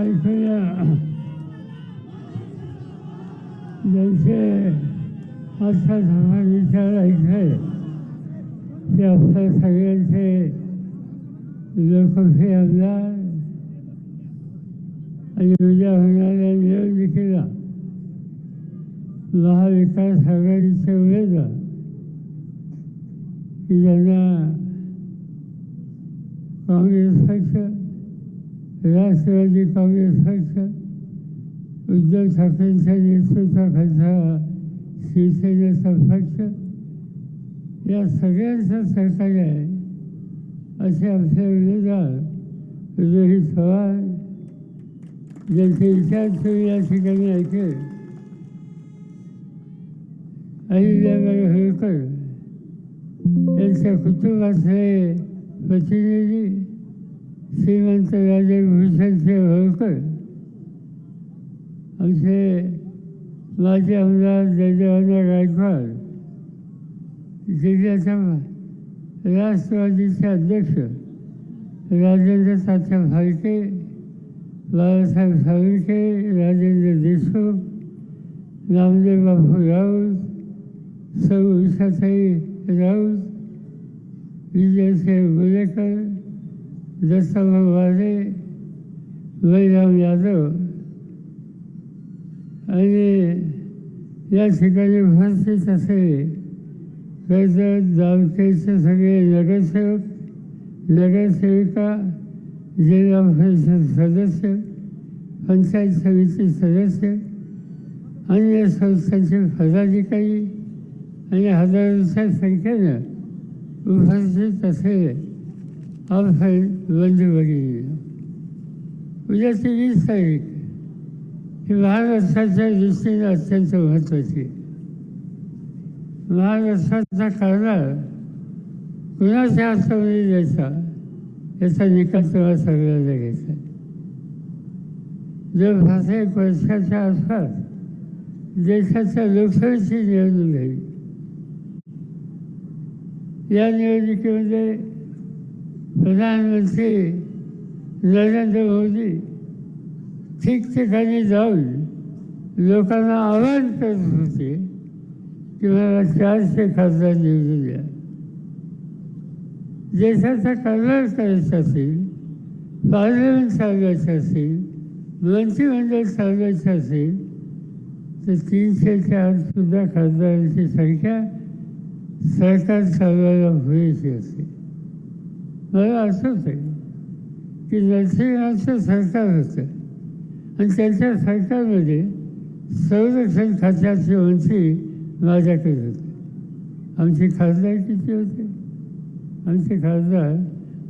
ऐकूया ज्यांचे आजचा समाज विचार ऐकले ते आपल्या सगळ्यांचे लोकशाही आमदार आणि उद्या होणाऱ्या निवडणुकीला महाविकास आघाडीचे उमेदवार की ज्यांना काँग्रेस पक्ष राष्ट्रवादी काँग्रेस पक्ष उद्धव ठाकरेंच्या नेतृत्वाखालचा शिवसेनेचा पक्ष या सगळ्यांचं सरकार आहे असे आमचे उमेदवार रोहित पवार ज्यांचे विचार तुम्ही या ठिकाणी ऐकेल. अहिल्याबाई होळकर यांच्या कुटुंबातले प्रतिनिधी श्रीमंत राजे भूषणचे होळकर आमचे माजी आमदार जयदेवाना गायकवाड जिल्ह्याच्या राष्ट्रवादीचे अध्यक्ष राजेंद्र तात्या फाळके बाळासाहेब सावरके राजेंद्र देशमुख नामदेव बापू राऊत सौ उषाताई राऊत विजयसिंह गुलेकर दत्ताभाऊ वारे यादव. आणि या ठिकाणी उपस्थित असे कर्जत दावकेचे सगळे नगरसेवक नगरसेविका जिल्हा परिषद सदस्य पंचायत समिती सदस्य अन्य संस्थांचे पदाधिकारी आणि हजारांच्या संख्येनं उपस्थित असलेले आपण बंधू भगिनी उद्याची वीस तारीख ही महाराष्ट्राच्या दृष्टीने अत्यंत महत्त्वाची. आहे. महाराष्ट्राचा कारभार कुणाच्या हातामध्ये द्यायचा? याचा निकाल तेव्हा सगळ्यांना घ्यायचा. जर पाच एक वर्षाच्या आसपास देशाच्या लोकसभेची निवडणूक झाली. या निवडणुकीमध्ये प्रधानमंत्री नरेंद्र मोदी ठिकठिकाणी जाऊन लोकांना आवाहन करत होते की मला चारशे खासदार निवडून द्या. देशाचा कारभार करायचा असेल पार्लमेंट चालवायचं असेल मंत्रिमंडळ चालवायचं असेल तर तीनशे चार सुद्धा खासदारांची संख्या सरकार चालवायला पुरेशी असेल मला आठवत आहे की नरसिंहाचं सरकार होतं आणि त्यांच्या सरकारमध्ये संरक्षण खात्याचे मंत्री माझ्याकडे होते. आमचे खासदार किती होते? आमचे खासदार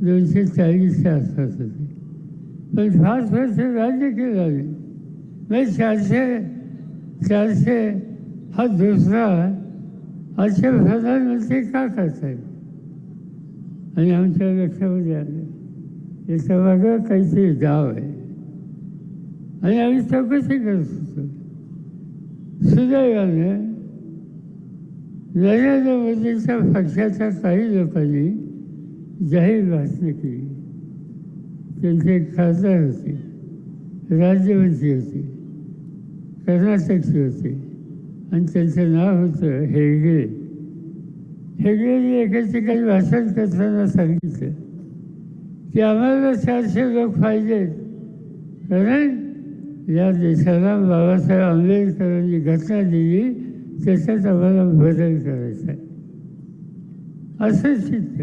दोनशे चाळीसच्या आसपास होते. पण फार वर्ष राज्य केलं आम्ही. म्हणजे चारशे चारशे हा दुसरा असे प्रधानमंत्री का करतायत आणि आमच्या लक्षामध्ये आलं. याचा मागं काहीतरी गाव आहे. आणि आम्ही चौकशी करत होतो सुदैवानं नरेंद्र मोदींच्या पक्षाच्या काही लोकांनी जाहीर भाषणं केली. त्यांचे खासदार होते राज्यमंत्री होते कर्नाटकचे होते. आणि त्यांचं नाव होतं हेगडे. हेगडेने एका ठिकाणी भाषण करताना सांगितलं. की आम्हाला चारशे लोक पाहिजे. कारण या देशाला बाबासाहेब आंबेडकरांनी घटना दिली त्याच्यात आम्हाला बदल करायचा आहे. असं चित्त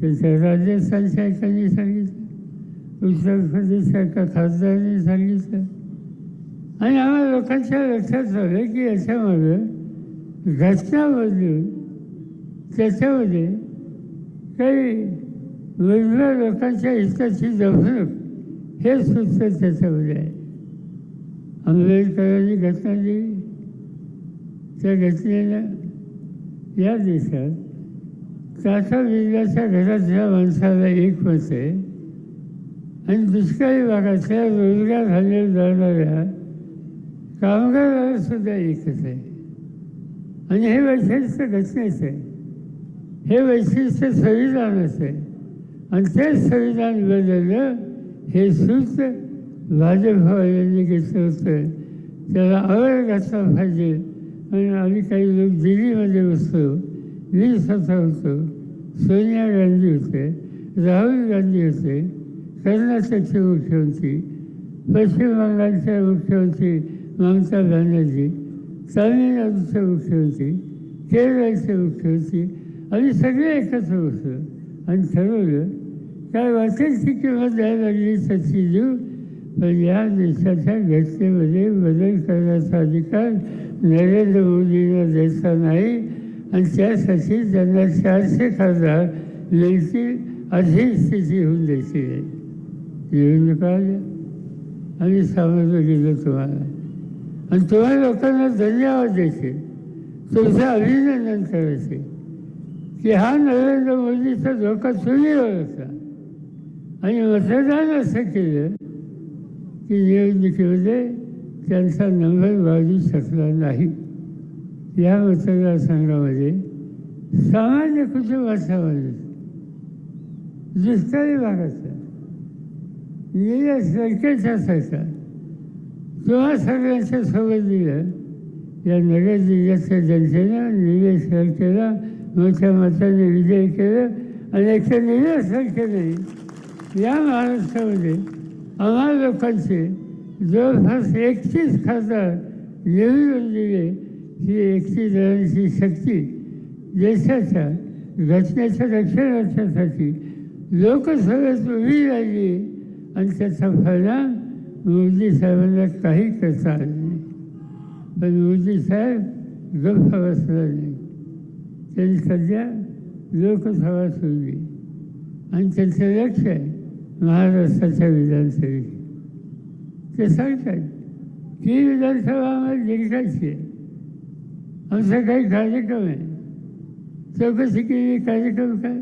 त्याच्या राजस्थानच्या एकाने सांगितलं. उत्तर प्रदेशच्या एका खासदारांनी सांगितलं. आणि आम्हाला लोकांच्या लक्षात आलं की याच्यामध्ये घटना बदलून त्याच्यामध्ये काही वेगळ्या लोकांच्या हिताची जवळ हे सुद्धा त्याच्यामध्ये आहे. आंबेडकरांनी घटना दिली. त्या घटनेनं या देशात टाटा विजयाच्या घरातल्या माणसाला एक मत आहे आणि दुष्काळी भागातल्या रोजगार हल्ले जाणाऱ्या कामगाराला सुद्धा एकच आहे. आणि हे वैशिष्ट्य घटनेचं आहे. हे वैशिष्ट्य संविधान आहे आणि तेच संविधान बदललं हे सूत्र यांनी घेतलं होतं त्याला आवर घातला पाहिजे. आणि आम्ही काही लोक दिल्लीमध्ये बसतो मी स्वतः होतो सोनिया गांधी होते राहुल गांधी होते कर्नाटकचे मुख्यमंत्री पश्चिम बंगालचे मुख्यमंत्री ममता बॅनर्जी तामिळनाडूचे मुख्यमंत्री केरळचे मुख्यमंत्री आणि सगळे एकत्र बसलो आणि ठरवलं काय वाटेल ती किंमत द्यायला लागली तशी देऊ पण या देशाच्या घटनेमध्ये बदल करण्याचा अधिकार नरेंद्र मोदींना द्यायचा नाही. आणि त्यासाठी त्यांना चारशे खासदार मिळतील अशी स्थिती होऊन द्यायची नाही निवडणुका आल्या आणि सामोरं गेलं तुम्हाला. आणि तुम्हाला लोकांना धन्यवाद द्यायचे. तुमचं अभिनंदन करायचे. की हा नरेंद्र मोदीचा धोका चुलीवर होता. आणि मतदान असं केलं की निवडणुकीमध्ये त्यांचा नंबर वाढू शकला नाही. या मतदारसंघामध्ये सामान्य कुटुंबाचा माणूस दुष्काळी भागाचा निळ्या सरकेचा सरकार तेव्हा सगळ्यांच्या सोबत दिलं. या नगर जिल्ह्याच्या जनतेनं निलेश सरकेला मोठ्या मताने विजय केलं आणि एकशे निलेश या महाराष्ट्रामध्ये आम्हा लोकांचे जवळपास एकतीस खासदार निवडून दिले. ही एकतीस जणांची शक्ती देशाच्या घटनेच्या रक्षणासाठी लोकसभेत उभी राहिली आणि त्याचा परिणाम मोदी साहेबांना काही करता आलं नाही. पण मोदी साहेब गप्प बसला. नाही त्यांनी सध्या लोकसभा सोडली. आणि त्यांचं लक्ष आहे महाराष्ट्राच्या विधानसभेची ते सांगतात की विधानसभा आम्हाला जिंकायची आहे. आमचा काही कार्यक्रम आहे. चौकशी केली कार्यक्रम काय?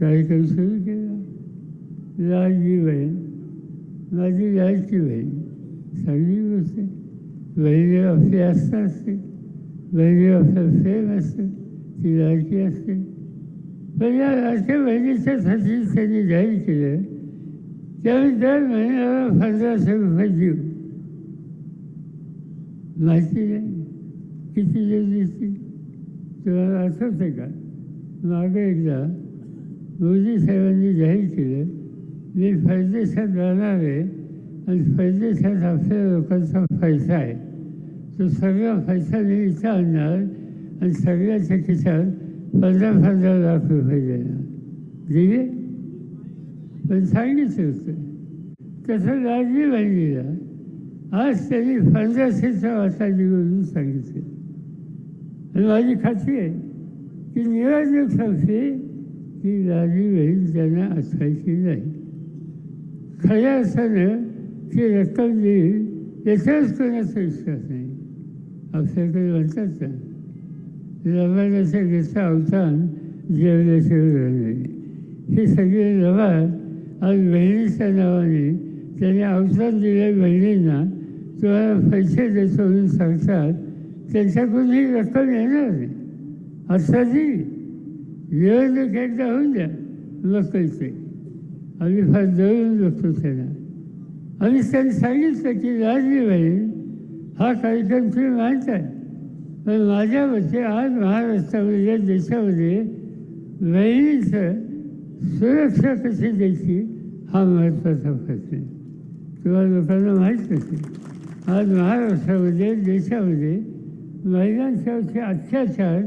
कार्यक्रम सुरू केला. लाडली बहीण माझी लाडकी बहीण चांगली गोष्ट बहिणी आपली आस्था असते. बहिणी आपलं सेम असते ती लाडकी असते. पण या लाडक्या बहिणीच्यासाठी त्यांनी जाहीर केलं त्यावेळी दर महिन्याला पंधराशे रुपये देऊ. माहिती नाही. किती देऊ दिसतील तुम्हाला आठवतं का? मागे एकदा मोदी साहेबांनी जाहीर केलं मी परदेशात जाणार आहे आणि परदेशात आपल्या लोकांचा पैसा आहे. तो सगळा पैसा मी इथं आणणार आणि सगळ्याच्या किसान पंधरा पंधरा लाख रुपये देणार. दिले? पण सांगितलं होतं. तसं राजीव बहिणीला आज त्यांनी पंधराशेचा वाटा निवडून सांगितलं. आणि माझी खात्री आहे की निवडणूक संपली की राजी बहीण त्यांना असायची नाही. खऱ्या अर्थानं ती रक्कम देईल याच्याच कोणाचा विश्वास नाही. आपल्याकडे म्हणतात ना लवादाचा घेता अवतान जेवल्याशिवाय राहिले हे सगळे लवाद आज बहिणीच्या नावाने त्याने अवतान दिल्या बहिणींना तुम्हाला पैसे देतो म्हणून सांगतात. त्यांच्याकडून ही रक्कम येणार नाही. आता जी निवडणूक एकदा होऊन द्या मग कळते आम्ही फार जवळून बघतो त्यांना. आणि त्यांनी सांगितलं की राजली बहीण हा कार्यक्रम तुम्ही मानताय पण माझ्या मते आज महाराष्ट्रामध्ये या देशामध्ये बहिणीचं सुरक्षा कशी द्यायची हा महत्त्वाचा प्रश्न किंवा लोकांना माहीत नसेल आज महाराष्ट्रामध्ये देशामध्ये महिलांच्यावरचे अत्याचार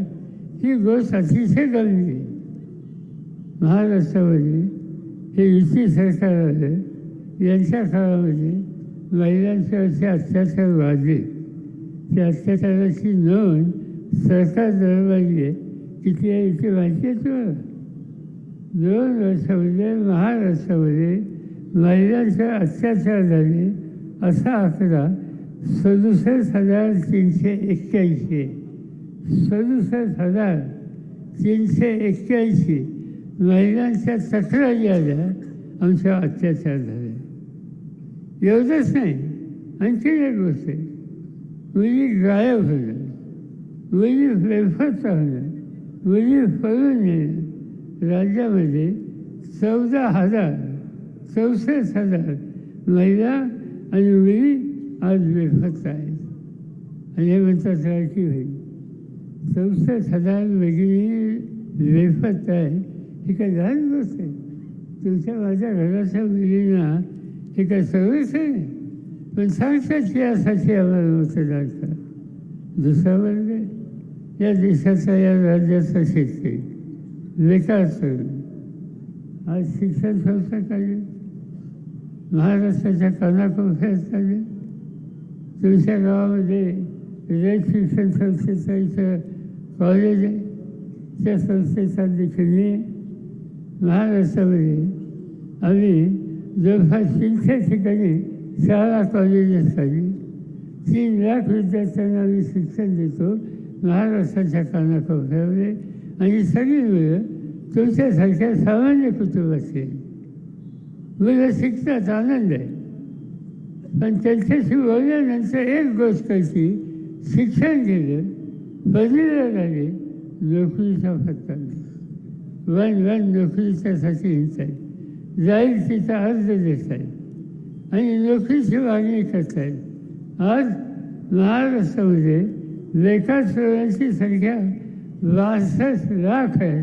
ही गोष्ट अतिशय गंभीर आहे. महाराष्ट्रामध्ये हे युती सरकार आलं यांच्या काळामध्ये महिलांच्यावरचे अत्याचार वाढले त्या अत्याचाराची नोंद सरकार दरबारी इथे किती आहे? माहिती आहे तुम्हाला दोन वर्षामध्ये महाराष्ट्रामध्ये महिलांचे अत्याचार झाले असा आकडा सदुसष्ट हजार तीनशे एक्क्याऐंशी. सदुसष्ट हजार तीनशे एक्क्याऐंशी. महिलांच्या तक्रारी आल्या आमच्या अत्याचार झाले. एवढंच नाही आणखी एक गोष्ट आहे मुली गायब होणं मुली बेफत होणं मुली फळून येणं राज्यामध्ये चौदा हजार चौसष्ट हजार महिला आणि मुली आज बेफत आहेत आणि हे म्हणतात लाडकी होईल चौसष्ट हजार वेगळी बेफत आहे ही काय लहान गोष्ट आहे तुमच्या माझ्या घराच्या मुलींना हे काय सवयच आहे. पण सांगतात की यासाठी आम्हाला मतदान करा दुसरा वर्ग या देशाचा या राज्याचा शेतकरी विकास करून आज शिक्षण संस्था काढली. महाराष्ट्राच्या कानाकोपऱ्यात काढले. तुमच्या गावामध्ये रेड शिक्षण संस्थेचं इथं कॉलेज आहे. त्या संस्थेचा देखील मी महाराष्ट्रामध्ये आम्ही जवळपास तीनशे ठिकाणी शाळा कॉलेजेस झाली तीन लाख विद्यार्थ्यांना आम्ही शिक्षण देतो. महाराष्ट्राच्या कानाकोपऱ्यामध्ये आणि सगळी मुलं तुमच्यासारख्या सामान्य कुटुंबाचे मुलं शिकतात आनंद आहे. पण त्यांच्याशी बोलल्यानंतर एक गोष्ट की शिक्षण गेलं पदवीला झाले नोकरीचा फटका नाही. वन वन नोकरीच्यासाठी हिंच आहे जाईल तिचा अर्ज देत आहे आणि नोकरीची मागणी करतायत आज महाराष्ट्रामध्ये बेकार तरुणांची संख्या बासष्ट लाख आहे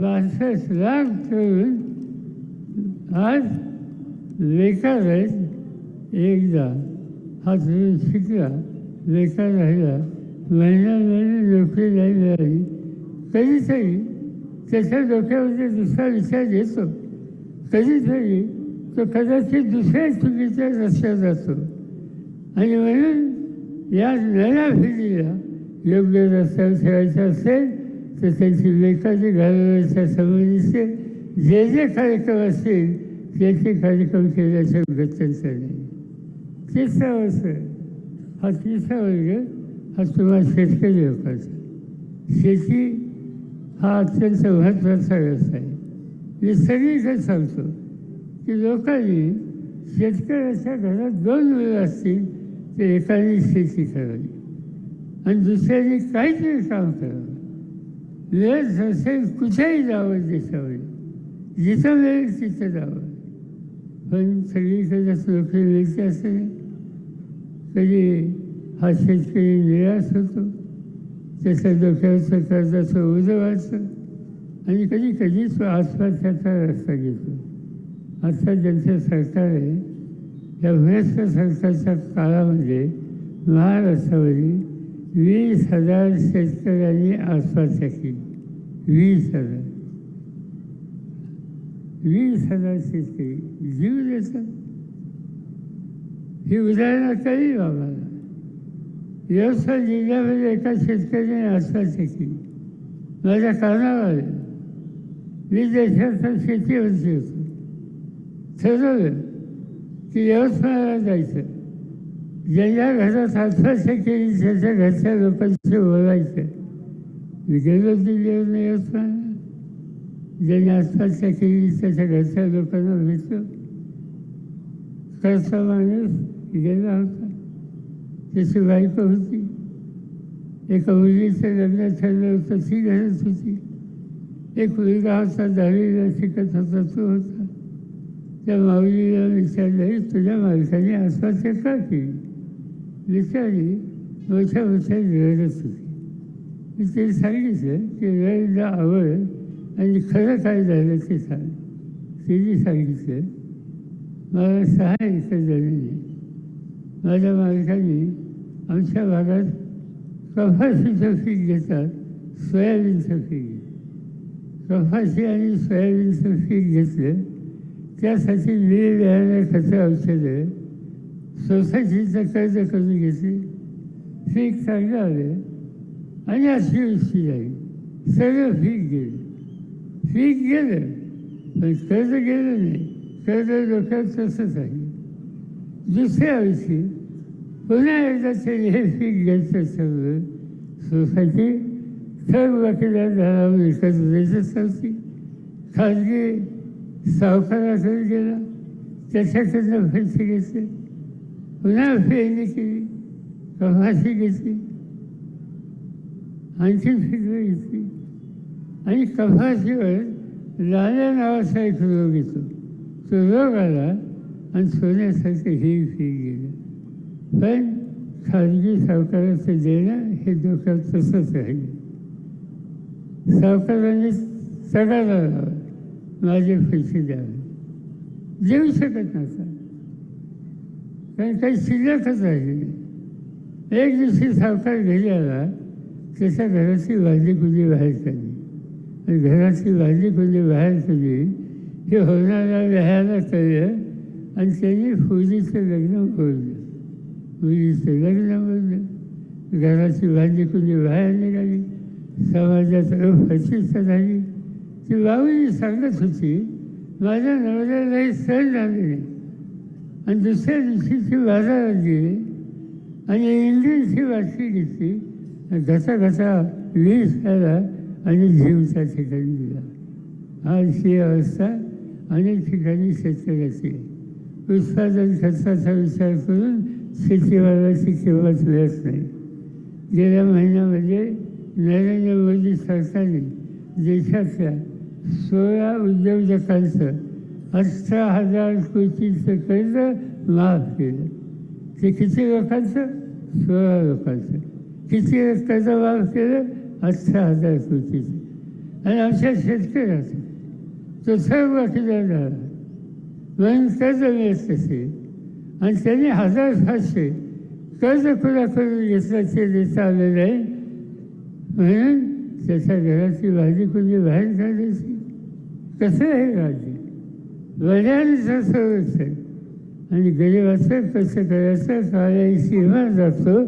बासष्ट लाख तरुण आज बेकार आहेत एकदा हा तरुण शिकला बेकार राहिला महिना महिने नोकरी नाही मिळाली कधीतरी त्याच्या डोक्यामध्ये दुसरा विचार येतो कधीतरी तो कदाचित दुसऱ्या चुकीच्या रस्त्यात जातो. आणि म्हणून या नव्या पिढीला योग्य रस्त्यावर ठेवायचं असेल तर त्यांची लेखाची घालवण्याच्या संबंधीचे जे जे कार्यक्रम असतील त्याचे कार्यक्रम केल्याच्या गत्यंतर नाही तिसरा वर्ष हा तिसरा वर्ग हा तुम्हाला शेतकरी लोकांचा. शेती हा अत्यंत महत्त्वाचा व्यवसाय. आहे मी सगळीकडे सांगतो की लोकांनी शेतकऱ्याच्या घरात दोन वेळ असतील तर एकाने शेती करावी. आणि दुसऱ्याने काहीतरी काम करावं. वेळ असेल कुठेही जावं देशावर. जिथं मिळेल तिथं जावं. पण सगळीकडेच नोकरी मिळते असं नाही कधी हा शेतकरी निराश होतो. त्याच्या डोक्यावरचं कर्जाचं उजवायचं आणि कधी कधी तो रस्ता घेतो. आता ज्यांचं सरकार आहे. या भ्रष्ट सरकारच्या काळामध्ये महाराष्ट्रावरील वीस हजार शेतकऱ्यांनी आत्महत्या केली. वीस हजार. वीस हजार शेतकरी जीव देतात. ही उदाहरणं कळली आम्हाला व्यवसाय जिल्ह्यामध्ये एका शेतकऱ्याने आत्महत्या केली. माझ्या कारणावर मी देशाचा शेतीवरती होतो ठरवलं की यवतमाळला जायचं ज्यांच्या घरात आत्महत्या केली त्याच्या घरच्या लोकांशी बोलायचं मी गेलो दिल्लीवर यवतमाळला ज्यांनी आत्महत्या केली त्याच्या घरच्या लोकांना भेटलो करता माणूस गेला होता त्याची बायको होती एका मुलीचं लग्न ठरलं होतं ती घरात होती एक मुलगा होता दहावीला शिकत होता तो होता. त्या माऊलीला विचारलं तुझ्या माणसाने आत्महत्या का केली? विचारली मोठ्या मोठ्या रडत होती. मी ते सांगितलं की रडला आवड आणि खरं काय झालं ते सांग. तिने सांगितलं मला सहा एकर जमीन आहे. माझ्या मालकाने आमच्या भागात कफाशीचं पीक घेतात सोयाबीनचं पीक घेतात. कपाशी आणि सोयाबीनचं पीक घेतलं. त्यासाठी मी बियाणं खतं औषधं. सोसायटीचं कर्ज करून घेतले. पीक चांगलं आलं. आणि अतिवृष्टी झाली. सगळं पीक गेलं. पीक गेलं. पण कर्ज गेलं नाही. कर्ज डोक्यात तसंच आहे. दुसऱ्या वर्षी पुन्हा एकदा त्यांनी हे पीक घ्यायचं सगळं. सोसायटी सर्व वकिलात झाला विकत द्यायचंच नव्हती खाजगी सावकाराकडे गेला त्याच्याकडनं पैसे घेतले पुन्हा फेरणी केली कमाशी घेतली आणखी पिकं घेतली आणि कपाशीवर लाल्या नावाचा एक रोग येतो तो रोग आला आणि सोन्यासारखं हे फिर गेलं पण खाजगी सावकाराचं देणं हे डोक्यात तसंच राहिलं सावकारांनी सगळ्याला लावा माझे पैसे द्यावे. देऊ शकत नसा. कारण काही शिल्लकच राहिली नाही. एक दिवशी सावकार घरी आला त्याच्या घराची भाजी कुणी बाहेर काढली. आणि घराची भाजी कुणी बाहेर काढली हे होणाऱ्या व्यायाला कळलं आणि त्यांनी फुजीचं लग्न बोललं मुलीचं लग्न बोललं घराची भाजी कुणी बाहेर निघाली. समाजात अफचित झाली ती बाबूजी सांगत होती माझ्या नवऱ्याला हे सण झाले नाही. आणि दुसऱ्या दिवशी ती बाजारात गेली आणि इंग्रजीची वाटली घेतली घसा घसा वीस झाला आणि जीवच्या ठिकाणी दिला. आज ही अवस्था अनेक ठिकाणी शेतकऱ्याची. उत्पादन खर्चाचा विचार करून शेतीवाल्याची किंमत मिळत नाही. गेल्या महिन्यामध्ये नरेंद्र मोदी सरकारने देशातल्या सोळा उद्योजकांचं अठरा हजार कोटीचं कर्ज माफ केलं. ते किती लोकांचं? सोळा लोकांचं. किती कर्ज माफ केलं? अठरा हजार कोटीचं. आणि आमच्या शेतकऱ्याचं तो सर्व किती झाला म्हणून कर्ज मिळत असेल आणि त्यांनी हजार सातशे कर्ज कुणाकडून घेतल्याचे देता आलेलं नाही म्हणजे त्याच्या घराची भाजी कोणी बाहेर काढायची कसं आहे राज्य? वढायला सर्वच आहे आणि गरिबाचं कसं करायचं काळ्या सीमा जातो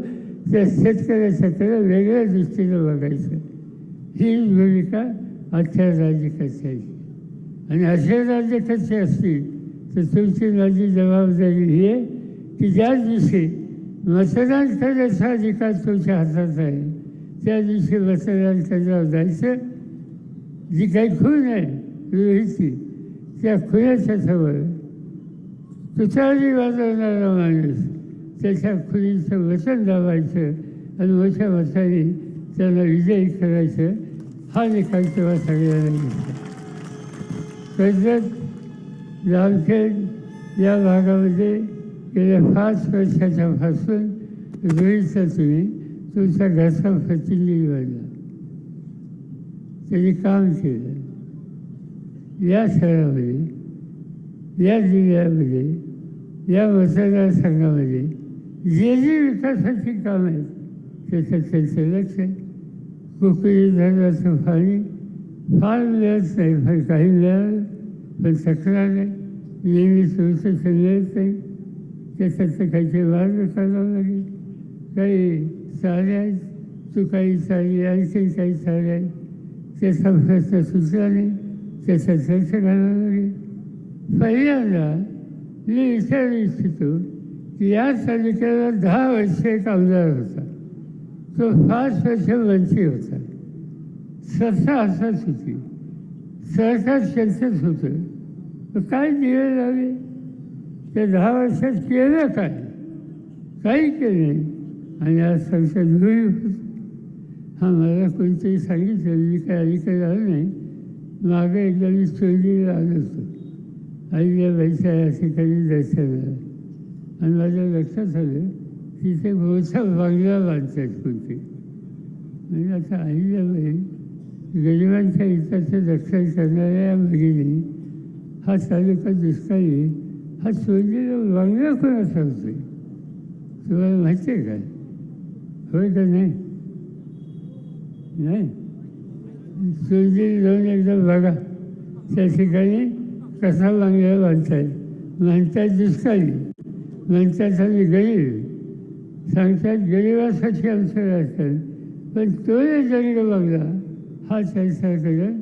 त्या शेतकऱ्याच्या त्याला वेगळ्या दृष्टीनं बघायचं ही भूमिका आजच्या राज्यकर्त्याची आणि असे राज्यकर्ते असतील तर तुमची माझी जबाबदारी ही आहे की ज्या दिवशी मतदान करण्याचा अधिकार तुमच्या हातात आहे त्या दिवशी मतदान केंद्रावर जायचं. जी काही खून आहे रोहितची त्या खुनाच्या समोर तुतारी वाजवणारा माणूस त्याच्या खुनीचं वचन लावायचं आणि मोठ्या मताने त्याला विजयी करायचं. हा निकाल तेव्हा सगळ्यांना दिसला कर्जत जामखेड या भागामध्ये गेल्या पाच वर्षाच्या पासून रोहितचा तुम्ही तुमचा घरचा प्रतिनिधी बनला त्यांनी काम केलं. या शहरामध्ये या जिल्ह्यामध्ये या मतदारसंघामध्ये जे जे विकासाची कामं आहेत त्याच्यात त्यांचं लक्ष आहे. कोकणी धरणाचं पाणी फार मिळत नाही फार काही मिळालं पण तक्रार नाही नेहमी सुरक्षित मिळत नाही त्याच्यात काहीतरी मार्ग काढावा लागेल. काही चाले आहेत तू काही चालली आणखी काही चाले आहेत त्याचा प्रश्न सुचला नाही त्याचा चर्च घालावा लागेल पहिल्यांदा मी विचारू इच्छितो की या तालुक्याला दहा वर्ष एक आमदार होता तो पाच वर्ष मंत्री होता. सत्ता असत होती. सरकार चर्चेत होतं. तर काय दिवे लावले त्या दहा वर्षात केलं काय? काही केलं नाही. आणि आज संसद धुळी होत हा मला कोणतंही सांगितलं मी काय अलीकडे आलं नाही. मागे एकदा मी चोरीला आलो होतो. आईच्या या ठिकाणी दर्शन झालं. आणि माझ्या लक्षात आलं तिथे मोठा बंगला बांधतात कोणते. म्हणजे आता अहिल्याबाई गरिबांच्या हिताचं रक्षण करणाऱ्या या भगिनी हा तालुका दुष्काळी हा चोरलेला बंगला कोणाचा होतो तुम्हाला माहिती आहे काय होय का नाही? नाही? जाऊन एकदा बघा. त्या ठिकाणी कसा बंगला बांधताय म्हणतात दुष्काळी म्हणतात आम्ही गरीब सांगतात गरिबासाठी आमचं राहतात पण तो जंग बघला हा त्यांच्याकडं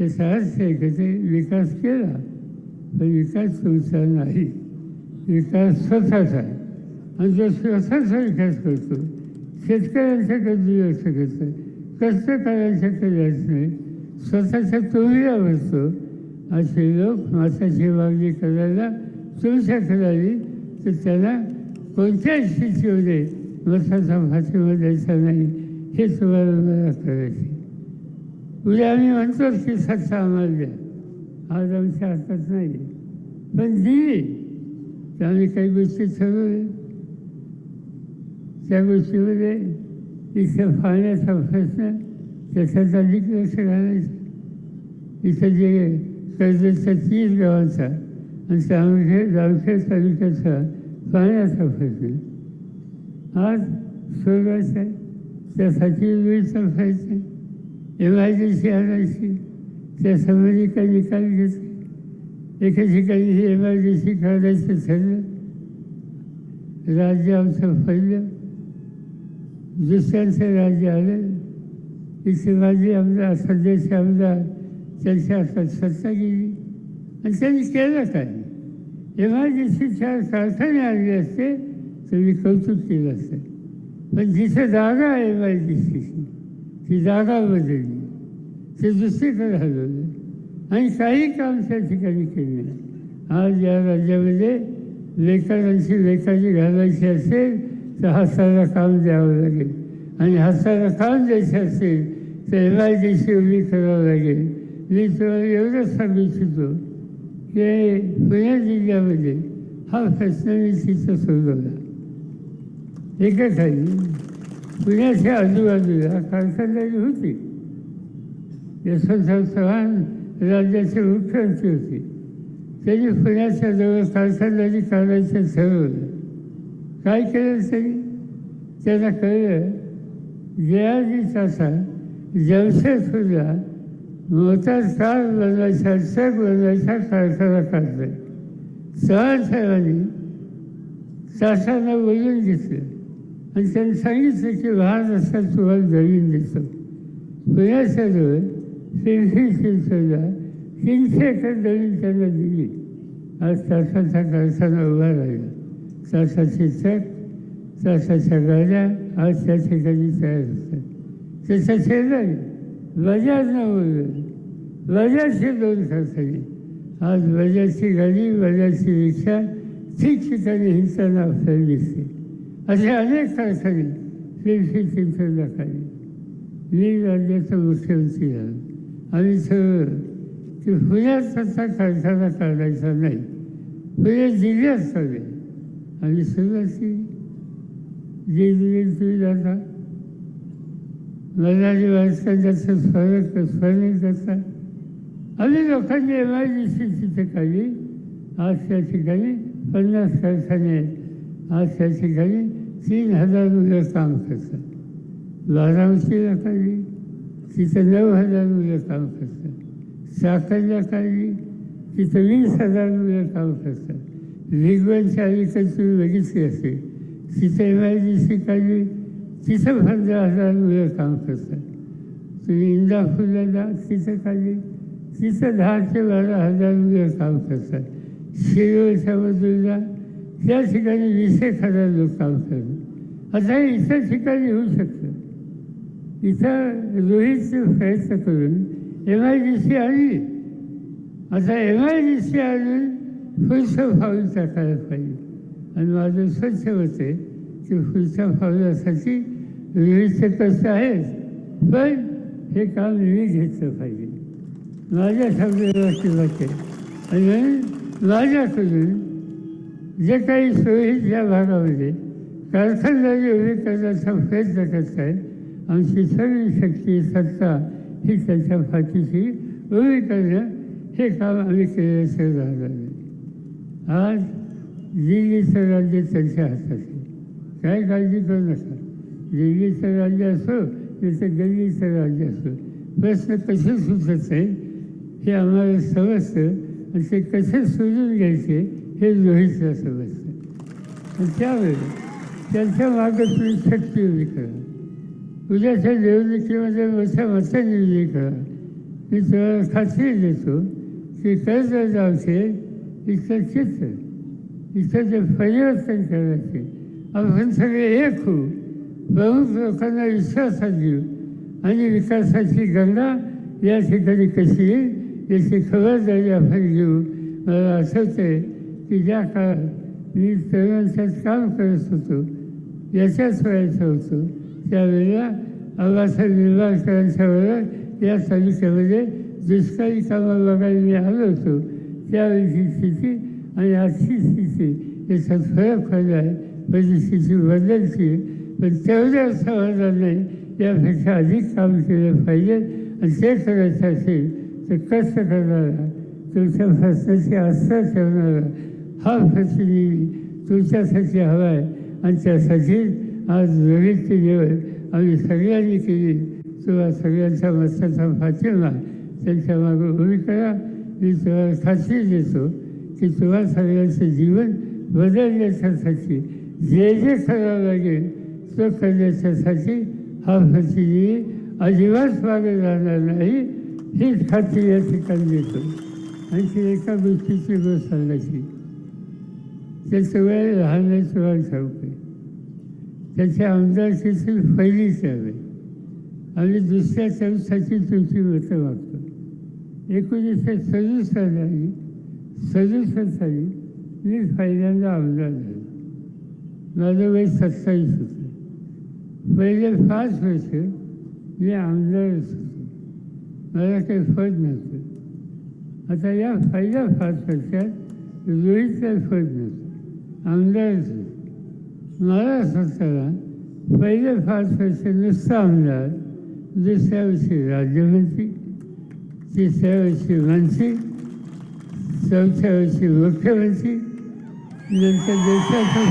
याचा अर्थ आहे का ते विकास केला. पण विकास तुमचा नाही. विकास स्वतःचा आहे. आणि जो स्वतःचा विकास करतो शेतकऱ्यांच्याकडे दुर्लक्ष कष्ट कष्टकऱ्यांच्याकडे जात नाही स्वतःच्या तोडीला बसतो असे लोक माताची मागणी करायला तुमच्या करावी तर त्यांना कोणत्याही स्थितीमध्ये मसाचा फाशीमा द्यायचा नाही हे तुम्हाला मला करायचे उद्या आम्ही म्हणतो की सत्ता आम्हाला द्या. आज आमच्या हातात नाही पण दिली. तर आम्ही काही गोष्टी ठरवल्या त्या गोष्टीमध्ये इथं पाहण्याचा प्रश्न त्याच्यात अधिक लक्ष घालायचं. इथं जे कर्जतच्या तीस गावांचा. आणि जामखेड जामखेड तालुक्याचा पाहण्याचा प्रश्न. आज सोडवायचा आहे. त्यासाठी वेळ चालवायचा एम आय डी सी आणायची. त्या संबंधी काही निकाल घेतले एका ठिकाणी हे एम आय डी सी काढायचं ठरलं. राज्य आमचं पहिलं. दुसऱ्यांचं राज्य आलं की शिवाजी आमदार सध्याचे आमदार त्यांच्या हातात सत्ता गेली. आणि त्यांनी केलं काय? एम आय चार कारखाने आणले असते त्यांनी कौतुक केलं असतं. पण जिथे जागा आहे एम ती जागा बदलली. ते दुसरीकडे हलवलं. आणि काही काम त्या ठिकाणी केले नाही. आज या राज्यामध्ये लेखकांची लेखाची घालायची असेल तर हाताला काम द्यावं लागेल. आणि हाताला काम द्यायचं असेल तर एल आय डी सी उभी करावं लागेल. मी तुम्हाला एवढंच सांगू इच्छितो की पुणे जिल्ह्यामध्ये हा प्रश्न मी तिथं सोडवला एका खाली पुण्याच्या आजूबाजूला कारखानदारी होती. यशवंतराव चव्हाण राज्याचे मुख्यमंत्री होते. त्यांनी पुण्याच्या जवळ कारखानदारी काढायचं ठरवलं. काय केलं तरी त्याला कळलं जयाजी चाचा सुद्धा मोठा कार बदलायचा ट्रक बदलायचा कारखाना काढलाय चव्हाण साहेबांनी तासांना बोलून घेतलं. आणि त्यांनी सांगितलं की वाहन असताना तुम्हाला जमीन देतो पुण्याच्या जवळ पिंपरी तीनशे एकर जमीन त्यांना दिली. आज चाचाचा कारखाना उभा राहिला. चाचाचे ट्रक चाचाच्या गाड्या आज त्या ठिकाणी तयार होतात त्याच्या शेजारी बजाजनं बोललं बजाजचे दोन कारखाने आज बजाजची गाडी बजाजची रिक्षा ठिकठिकाणी हिंसाना आपल्याला दिसते असे अनेक कारखाने पिंपरी चिंचवडला खाली मी राज्याचा मुख्यमंत्री झालो आणि ठरवलं की पुण्यात तसा कारखाना काढायचा नाही। पुणे जिल्ह्यात चालेल आणि सुरुवात जे दिले तुम्ही जाता मराठी माणसांचं स्वागत स्वागत करतात अनेक लोकांनी एमर्जन्सी तिथे काढली आज त्या ठिकाणी पन्नास कारखाने आहेत आज त्या ठिकाणी तीन हजार मुलं काम करतात. बारामतीला काढली तिथं नऊ हजार मुलं काम करतात. साखरला काढली तिथं वीस हजार मुलं काम करतात. वेगवानच्या अलीकडची तुम्ही असते. असेल तिथं एम आय डी सी काढली तिथं पंधरा हजार मुलं काम करतात. तुम्ही इंदापूरला जा तिथं खाली तिथं दहा ते बारा हजार मुलं काम करतात. शिरोळच्या बाजूला त्या ठिकाणी वीस एक हजार लोक काम करतात. आता हे इतर ठिकाणी होऊ शकतं. इथं रोहितचे प्रयत्न करून एम आय डी सी आली आता एम आय डी सी आली पुढचं पाऊल टाकायला पाहिजे. आणि माझं स्वच्छ होते की पुढच्या पावलासाठी विविध कष्ट आहेच पण हे काम मी घेतलं पाहिजे. माझ्या शब्दाची वाटते आणि माझ्याकडून जे काही सोयी या भागामध्ये कारखानदारी उभी करण्याचा प्रयत्न करत आहे आमची सगळी शक्ती सत्ता ही त्यांच्या पाठीशी उभी करणं हे काम आम्ही केल्याचं राहणार आज दिल्लीचं राज्य त्यांच्या हातात आहे. काय काळजी करू नका. दिल्लीचं राज्य असो तिथं दिल्लीचं राज्य असो. प्रश्न कसे सुचत नाही हे आम्हाला समजतं आणि ते कसे सोडून घ्यायचे हे रोहितला समजतं. आणि त्यावेळी त्यांच्या मागं तुम्ही शक्ती उभी करा. उद्याच्या निवडणुकीमध्ये मोठ्या मतांनी उभी करा. मी तुम्हाला खात्री देतो की कर्ज आमचे इथलं चित्र इथं जे परिवर्तन करायचे आपण सगळे एक होऊ प्रमुख लोकांना विश्वासात घेऊ आणि विकासाची गंगा या ठिकाणी कशी येईल याची खबरदारी आपण घेऊ मला आठवतंय की ज्या काळात मी तरुणांच्यात काम करत होतो याच्याच वयाचा होतो त्यावेळेला आबासाहेब निंबाळकरांच्या वेळेला या तालुक्यामध्ये दुष्काळी कामं बघायला मी आलो होतो त्यावेळीची स्थिती आणि आजची स्थिती त्याच्यात फरक फायदा आहे परिस्थिती बदलते पण तेवढं समाधान नाही यापेक्षा अधिक काम केलं पाहिजे आणि ते करायचं असेल तर कष्ट करणारा तुमच्या प्रश्नाची आस्था ठेवणारा हा प्रतिनिधी तुमच्यासाठी हवा आहे. आणि त्यासाठी आज जगतची निवड आम्ही सगळ्यांनी केली. तेव्हा सगळ्यांच्या मताचा पाठिंबा त्यांच्या मागे उभी करा. मी तुम्हाला खात्री देतो की तुम्हा सगळ्यांचं जीवन बदलण्याच्यासाठी जे जे करावं लागेल तो करण्याच्यासाठी हा प्रतिनिधी अजिबात मागे राहणार नाही हीच खात्री या ठिकाणी देतो. आणखी एका गोष्टीची गोष्ट सांगायची. ते सगळे लहानाची वाढ सांगते त्याच्या आमदारकीची पहिली त्यावेळी आणि दुसऱ्या चौथ्याची तुमची मतं मागतो. एकोणीसशे सदुसष्ट साली सदुसष्ट साली मी पहिल्यांदा आमदार झालो. माझं वय सत्तावीस होतं. पहिले पाच वर्ष मी आमदारच होतो. मला काही फळ नव्हतं. आता या पहिल्या पाच वर्षात रोहित काही फळ नव्हतं. आमदारच होतो. मला स्वतःला पहिले पाच वर्ष नुसता आमदार दुसऱ्या वर्षी राज्यमंत्री तिसऱ्या वर्षी मंत्री चौथ्या वर्षी मुख्यमंत्री नंतर देशाचा